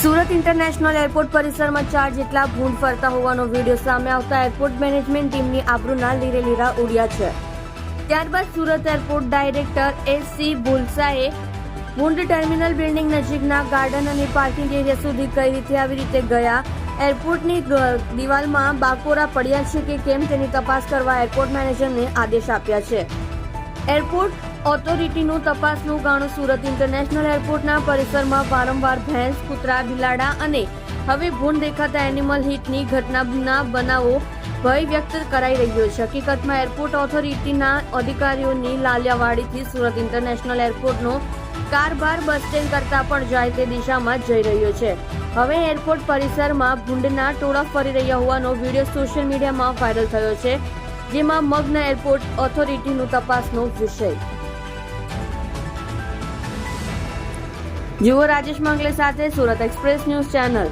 Surat international airport પરિસરમાં ચાર જેટલા ભૂંડ ફરતા હોવાનો વીડિયો સામે આવતા એરપોર્ટ મેનેજમેન્ટ ટીમની આબરૂના લીરે લીરા ઉડ્યા છે. ત્યારબાદ Surat airport director S C ભુલસાએ ભૂંડ ટર્મિનલ બિલ્ડિંગ નજીકના ગાર્ડન અને પાર્કિંગ એરિયા સુધી કઈ રીતે આવી રીતે ગયા? એરપોર્ટની દિવાલમાં બાકોરા પડ્યા છે કે કેમ તેની તપાસ કરવા એરપોર્ટ મેનેજરને આદેશ આપ્યા છે. એરપોર્ટ ઓથોરિટીનું તપાસનું ગાણું સુરત ઇન્ટરનેશનલ એરપોર્ટના પરિસરમાં વારંવાર ભેંસ, કૂતરા, બિલાડા અને હવે ભૂંડ દેખાતા એનિમલ હિટની ઘટનાના બનાવો ભય વ્યક્ત કરાઈ રહ્યો છે. હકીકતમાં એરપોર્ટ ઓથોરિટીના અધિકારીઓની લાલિયાવાડીથી સુરત ઇન્ટરનેશનલ એરપોર્ટનો કારભાર બસ સ્ટેન્ડ કરતા પણ જાય તે દિશામાં જઈ રહ્યો છે. હવે એરપોર્ટ પરિસરમાં ભૂંડના ટોળા ફરી રહ્યા હોવાનો વીડિયો સોશિયલ મીડિયામાં વાયરલ થયો છે. જેમાં મગ્ન એરપોર્ટ ઓથોરિટીનું તપાસનો વિષય. જુઓ રાજેશ મંગલે સાથે સુરત એક્સપ્રેસ ન્યૂઝ ચેનલ.